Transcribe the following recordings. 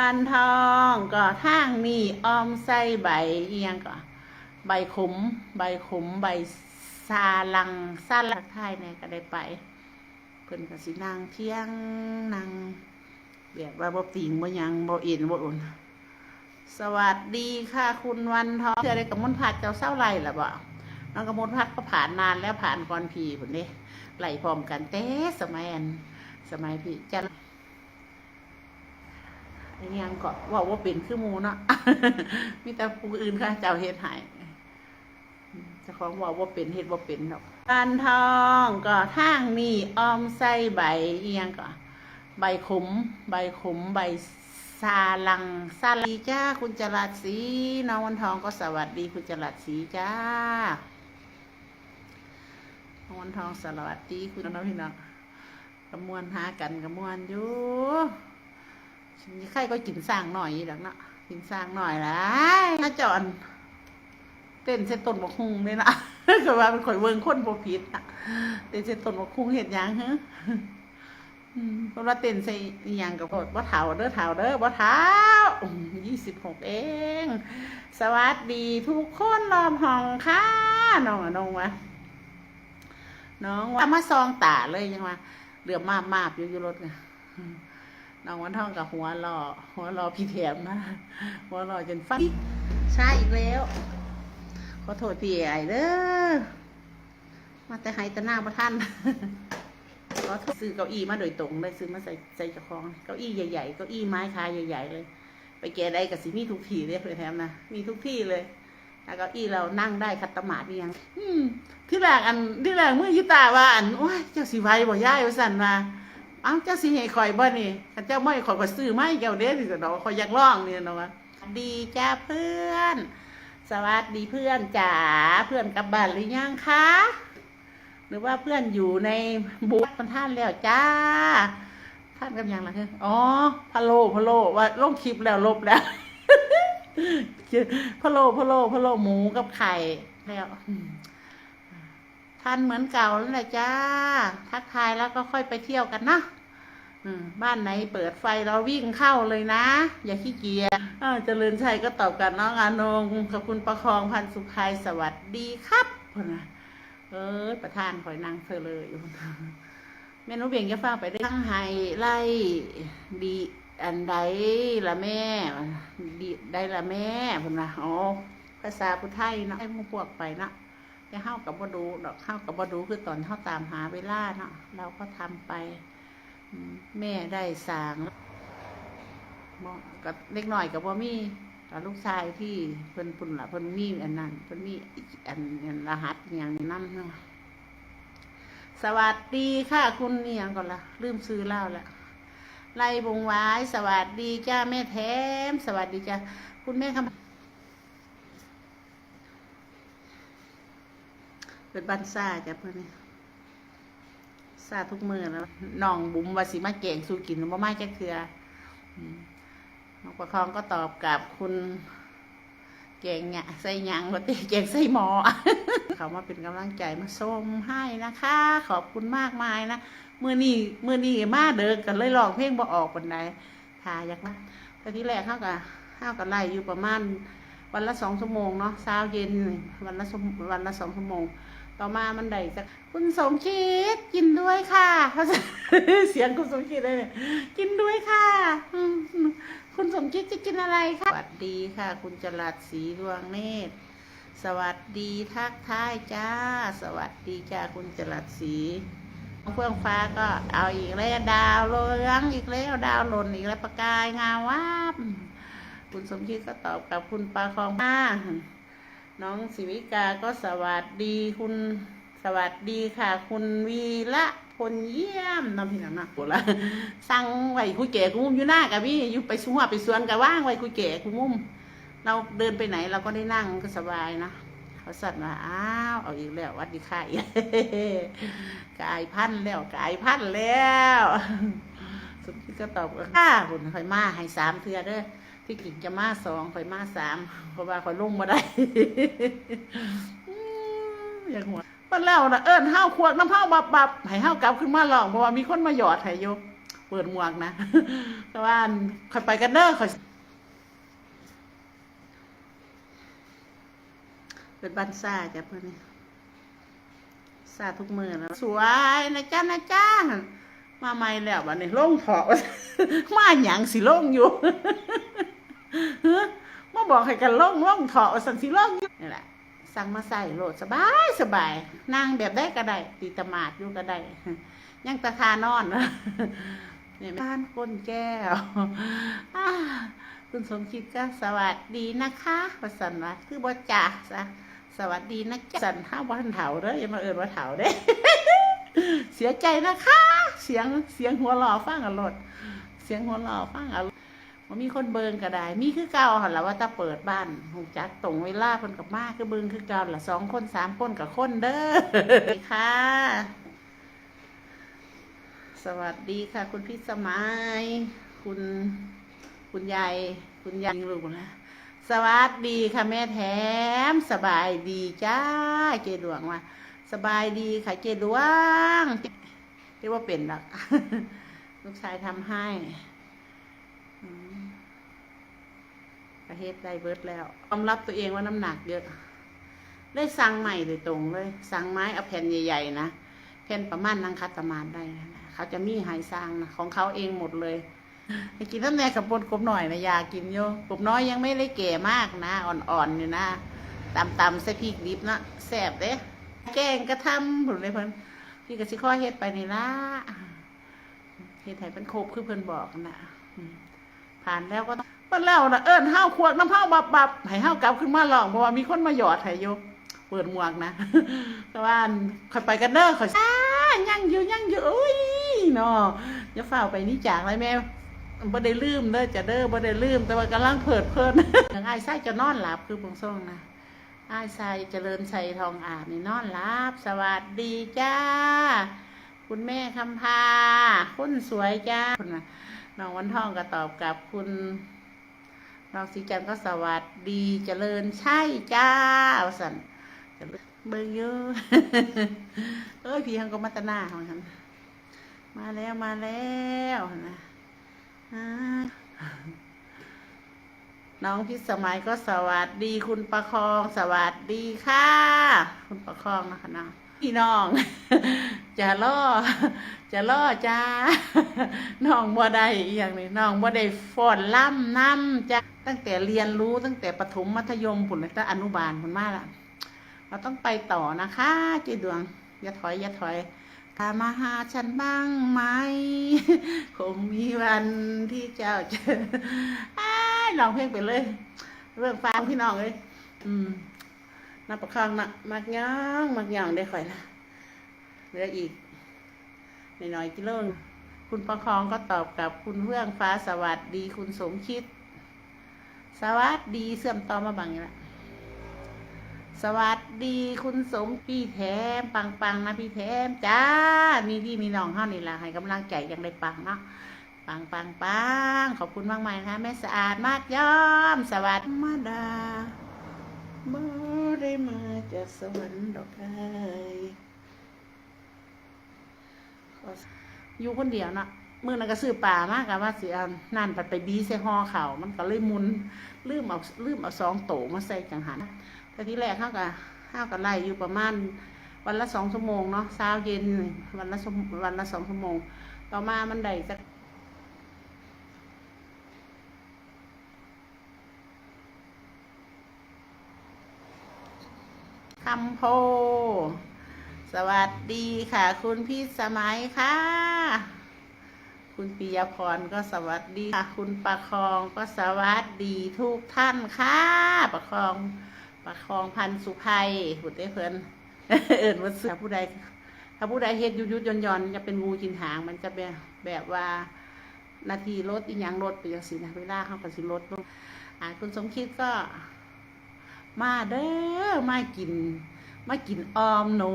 ปานทองก็ทางมีออมใส่ใบเอียงก็ใบขม ใบขมใบซาลังซาลักไทยเนี่ยก็ได้ไปเพิ่นก็สินางเที่ยงนางแบบว่าบ่ติงบ่ยังบ่เอ็นบ่อุ่นสวัสดีค่ะคุณวันทองเจอได้กับมนต์พัดเจ้าเศร้าไรล่ะบ่น้องกับมนต์พัดก็ผ่านนานแล้วผ่านก่อนพี่พุ่นเด้ไหลพร้อมกันแต่สมัยอันสมัยพี่จั นไอ้ยังก็ว่าว่าเป็นคือมูเนาะมีแต่ผู้อื่นค่ะเจ้าเฮ็ดหายจ้าของว่าว่าเป็นเฮ็ดว่าเป็นดอกปานทองก็ทางมีออมใส่ใบเอียงก็ใบขม ใบขมใบซาลังซาลีจ้าคุณจรัสศรีน้องวันทองก็สวัสดีคุณจรัสศรีจ้าน้องวันทองสวัสดีคุณน้องพี่น้องกระมวลหากันกระมวลอยู่ ใครก็กินสร้างหน่อยอีกแล้วเนาะกินสร้างหน่อยละถ้าจอนเต้นเส้นต้นบกฮุงเลยนะก็ว่าเป็นข่อยเวิงคนโบผิดอะเต้นเส้นต้นบกฮุงเห็ดยังฮะเพราะว่าเต้นใส่อหย่างกับบ่เฒ่าเด้อเฒ่าเด้อบ่เฒ่ายี่สิบหกเอง สวัสดีทุกคนรอบห้องค่ะน้องอะน้องวะน้องว่ามาซองตาเลยยังว่าเหลือมาบมาบอยู่อยู่รถไง น้องวันทองกับหัวรอหัวรอพี่แถมนะหัวรอจนฟันช้าอีกแล้ว ขอโทษพี่ใหญ่เด้อมาแต่ไห้แต่หน้าประท่านก็ซื้อเก้าอี้มาโดยตรงเลยซื้อมาใส่ใส่เจ้าของเก้าอี้ใหญ่ๆเก้าอี้ไม้คาใหญ่ ๆ เลย ไปแกได้กับสิมีทุกที่เลยเลยแถมนะมีทุกที่เลยแล้วเก้าอี้เรานั่งได้คัตตมาดนี่ยัง อืมที่แรกอันที่แรกเมื่อยิตาว่าอันโอ้ยเจ้าสีไว้บ่ย่ายว่าสั่นมาเอ้าเจ้าสีให้ข่อยบ่นี่ข้าเจ้าไม่ข่อยก็ซื้อไม่เจ้าเด้สิสนอข่อยอยากร้องเนี่ยเนาะดีจ้าเพื่อน สวัสดีเพื่อนจ๋าเพื่อนกลับบ้านหรือยังคะหรือว่าเพื่อนอยู่ในบูธท่านแล้วจ้า ท่านกันยังล่ะคืออ๋อพะโลพะโลว่าลงคลิปแล้วลบแล้วพะโลพะโลพะโลหมูกับไข่แล้วท่านเหมือนเก่าแล้วแหละจ้า ทักทายแล้วก็ค่อยไปเที่ยวกันนะ บ้านไหนเปิดไฟเราวิ่งเข้าเลยนะ อย่าขี้เกียจเจริญชัยก็ตอบกันน้องอานงขอบคุณประคองพันสุขายสวัสดีครับพนนะเออประธานคอยนั่งเธอเลยแม่นุเบียงจะฟ้าไปได้ทั้งไฮไล่ดีอันใดละแม่ดีได้ละแม่พนนะอ๋อภาษาพุทธไทยเนาะให้หมูพวกไปนะจะเข้ากับบ่ดูดอกเข้ากับบ่ดูคือตอนเข้าตามหาเวลาเนาะเราก็ทำไป แม่ได้สางกับเล็กหน่อยกับบ่มีกับลูกชายที่เพิ่นปุ่นละเพิ่นมีอันนั้นเพิ่นมีอันอันรหัสอย่างนี้นั่นเนาะสวัสดีค่ะคุณเนี่ยังก่อนละลืมซื้อเหล้าละไล่บงไว้สวัสดีจ้าแม่แถม สวัสดีจ้าคุณแม่คำเป็นบ้านซ่าจ้ะเพื่อนนี่ ซาทุกมือแล้วน้องบุ๋มวาสิมาแกงสู้กินบ่มาแค่เครือน้องประคองก็ตอบกับคุณแกงเนี่ยใส่ยังว่าติแกงใส่หมอ เขามาเป็นกำลังใจมาส้มให้นะคะ ขอบคุณมากมายนะมือนี้มือนี้มาเดินกันเลยร้องเพลงบ่ออกปันใดทาอยากนะแต่ที่แรกเข้ากับเข้ากับไล่อยู่ประมาณวันละสองชั่วโมงเนาะเช้าเย็นวันละชั่ววันละสองชั่วโมง ต่อมามันได้จากคุณสมคิดกินด้วยค่ะเสียงคุณสมคิดเลยเนี่ยกินด้วยค่ะคุณสมคิดจะกินอะไรคะสวัสดีค่ะ คุณจรัสศรีดวงเนตร สวัสดีทักทายจ้า สวัสดีจ้าคุณจรัสศรีเฟื่องฟ้าก็เอาอีกแล้วดาวเรืองอีกแล้วดาวหล่นอีกแล้วประกายงามวับคุณสมคิดก็ตอบกับคุณปลาคองมา น้องศิวิกาก็สวัสดีคุณสวัสดีค่ะ คุณวีละพลเยี่ยมน้ำพี่น้ำหนักปวดละสั่งไว้คุยแก่กูมุมอยู่หน้ากับพี่อยู่ไปสวไปสวนกับว่างไว้คุยแก่กูมุมเราเดินไปไหนเราก็ได้นั่งก็สบายนะเขาสั่นมาอ้าวเอาอีกแล้ววัดดีค่ะกายพันแล้วกายพันแล้ว สุดที่ก็ตอบว่าค่ะคุณคอยมาให้สามเทือเด้อ ที่กิ่งจะมาสองคอยมาสามเพราะว่าคอยลงมาได้อย่างหัวมันแล้วนะเอิญห้าวควกน้ำห้าวบับบับให้ห้าวกลับขึ้นมาลองเพราะว่ามีคนมาหยอดให้โยเปิดหมวกนะไปแต่ว่าคอยไปกันเด้อคอยเป็นบ้านซ่าจ้ะเพื่อนนี่ซ่าทุกมือแล้วสวยนะจ้านะจ้ามาใหม่แล้ววันนี้ลงเถาะมาหยังสิลงอยู่ มาบอกให้กันล่องล่องถาะสันสิลงอยู่นี่แหละ สั่งมาใส่โหลดสบายสบายนั่งแบบได้ก็ได้ตีตมาดอยู่ก็ได้ยังตะคานอนเนี่ยบ้านคนแก้วคุณสมคิดก็สวัสดีนะคะประสันว่าคือบ่จ่าซะสวัสดีนะจ๊ะสันห้าวันเถาเด้ออย่ามาเอินว่าเถาเด้เสียใจนะคะ เสียงเสียงหัวหล่อฟังอรรถเสียงหัวหล่อฟังอรรถ ว่ามีคนเบิงก็ได้ มีคือเก่าหันละว่าถ้าเปิดบ้านหงจักตรงเวลาคนกับมากคือเบิงคือเก่าละสองคนสามคนกับคนเด้อค่ะ สวัสดีค่ะ คุณพี่สมัย คุณคุณยายคุณยายลูกนะสวัสดีค่ะแม่แถม สบายดีจ้า เจดวงว่าสบายดีค่ะ เจดวงเรียกว่าเป็นหรอกลูกชายทำให้อืมประ เทศได้เบิร์ดแล้วยอมรับตัวเองว่าน้ำหนักเยอะ ได้สั่งใหม่โดยตรงเลย สั่งไม้เอาแผ่นใหญ่ๆนะ แผ่นประมาณนังคัดประมาณได้นะเขาจะมีหายสร้างนะของเขาเองหมดเลยไปกินน้ำแดงกับบนกบหน่อยนะยากินโยกบน้อยยังไม่ได้แก่มากนะ อ่อนๆอยู่นะตำตำใส่พริกดิบนะแซ่บเด้แกงกระทำผุนเลยเพิ่นพี่กสิข้อเฮ็ดไปนี่ละเฮ็ดให้เป็นคบคือเพิ่นบอกนะผ่านแล้วก็ต้อง เพิ่นแล้วนะเอิ้นห้าวขวกน้ำห้าวบับบับให้ห้าวกลับขึ้นมาลองเพราะว่ามีคนมาหยอดให้อยู่เปิดหมวกนะแต่ว่าค่อยไปกันเด้อค่อยอ้ายังอยู่ยังอยู่อุ้ยเนาะอย่าเฝ้าไปนี่จากเลยแม่บ่ได้ลืมเด้อจะเด้อบ่ได้ลืม แต่ว่ากำลังเพิดเพลินย่างไอ้ไส้จะนอนหลับคือปงส่งนะไอ้ายชัยเจริญชัยทองอาบนี่นอนรับ สวัสดีจ้า คุณแม่คำพาคุณสวยจ้าคุณน่ะน้องวันทองก็ตอบกับคุณ น้องสีจันทร์ก็สวัสดีเจริญใช่จ้าเอาสันเบิ่งเยอะเอ้ยพี่ฮังก็มาตนาของฉันมาแล้วมาแล้วนะน้องพิสมัยก็สวัสดีคุณประคองสวัสดีค่ะ คุณประคองนะคะน้องพี่น้อง จะล่อจะล่อจ้าน้องบ่ได้อย่างนี้น้องบ่ได้ฟอนล่ำน้ำจ้าตั้งแต่เรียนรู้ตั้งแต่ประถมมัธยมผุนตั้งอนุบาลผุนมากละเราต้องไปต่อนะคะเจดวงอย่าถอยอย่าถอยถ้ามาหาฉันบ้างไหมคงมีวันที่เจ้าจะอ้ายร้องเพลงไปเลย เรื่องฟังพี่น้องเลย อืมนับประคองนะมักย่างมักย่างได้ข่อยนะ ลืออีกหน่อยๆกิโลนคุณประคองก็ตอบกับคุณเพื่องฟ้าสวัสดี คุณสมคิด สวัสดีเสื่อมต่อมาบังอย่างละสวัสดีคุณสมพี่แถมปังปังนะพี่แถมจ้ามีพี่มีน้องเฮานี่ล่ะให้กำลังใจยังได้ปังเนาะปังปังปังขอบคุณมากมายนะคะแม่สะอาดมากย้อม สวัสดีมาดาบ่ได้มาจากสวรรค์ดอกไม้ อยู่คนเดียวนะมื่อนั้นก็ซื้อป่ามากกับว่าสิเอานั่นปัดไปบีใส่ห่อเข่ามันก็เลยมุนลืมเอาลืมเอาสองโตมาใส่จังหันแต่ที่แรกเขาก็ห้าก็ไล่อยู่ประมาณวันละสองชั่วโมงเนาะเช้าเย็นวันละชั่ววันละสองชั่วโมง ต่อมามันได้สักคำโพ สวัสดีค่ะ คุณพี่สมัยค่ะ คุณปิยพรก็สวัสดีค่ะ คุณประคองก็สวัสดีทุกท่านค่ะ ประคองประคองพันสุภัยหุดได้เพิ่นเอิญว่าถ้าผู้ใดถ้าผู้ใดเฮ็ดยุยุดยอนยอนจะเป็นงูกินหาง มันจะแบบแบบว่านาทีลดอีกอย่างลดไปอย่างสินะเวลาเขาก็สิลดลงอ่าคุณสมคิดก็ มาเด้อมากิน มากินออมหนู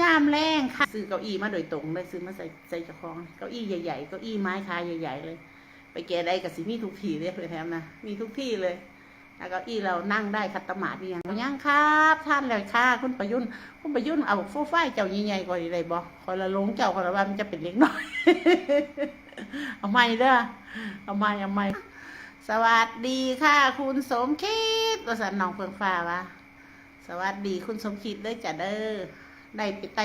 ยามแรงค่ะ ซื้อเก้าอี้มาโดยตรงเลยซื้อมาใส่ใส่เจ้าของ เก้าอี้ใหญ่ๆ เก้าอี้ไม้คาใหญ่ๆเลย ไปแก่ได้กับสิมีทุกที่เลยเพื่อนแถมนะมีทุกที่เลยแล้วเก้าอี้เรานั่งได้คัตมาดยังยังครับท่านเลยค่ะคุณประยุนคุณประยุนเอาฟูไฟเจ้าใหญ่ๆกว่านี้เลยบ่คอยละลงเจ้าคอยละว่ามันจะเป็นเล็กน้อย เอาใหม่เด้อเอาใหม่เอาใหม่สวัสดีค่ะ คุณสมคิดว่าสันน้องเฟืองฟ้าวะ สวัสดีคุณสมคิดด้วยจ้ะเด้อได้ไปไต่